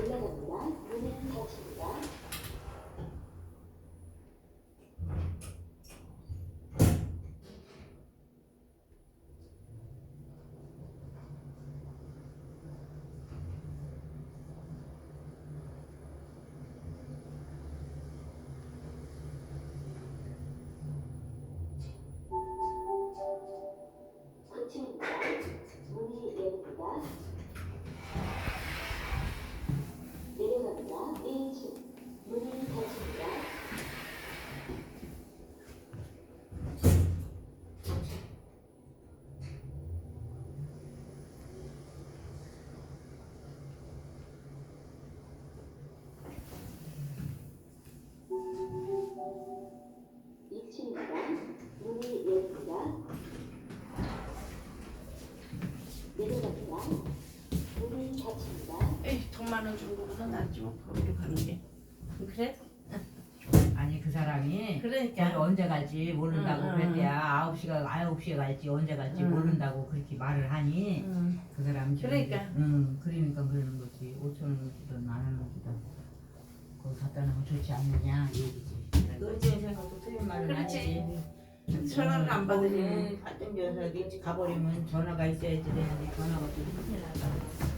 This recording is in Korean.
올라갑니다. 문은 닫힙니다. 에이 돈 많은 중국보다 낫지 뭐 거기로 가는 게 그래? 아니 그 사람이 그러니까 언제 갈지 모른다고 응, 응, 그랬대야 아홉 시가 아홉 시에 갈지 언제 갈지 응. 모른다고 그렇게 말을 하니 음. 그 사람이 그러니까. 이제, 응 그러니까 그러는 거지 오천 원 주든 만원 주든 거기 갖다 놓으면 좋지 않느냐 이 얘기지 어째 생각도 틀린 말은 그렇지. 아니지 전화를 안 받으니 응, 발전기에서 이렇게 가버리면 전화가 있어야지 되는데 전화가 또 큰일 나다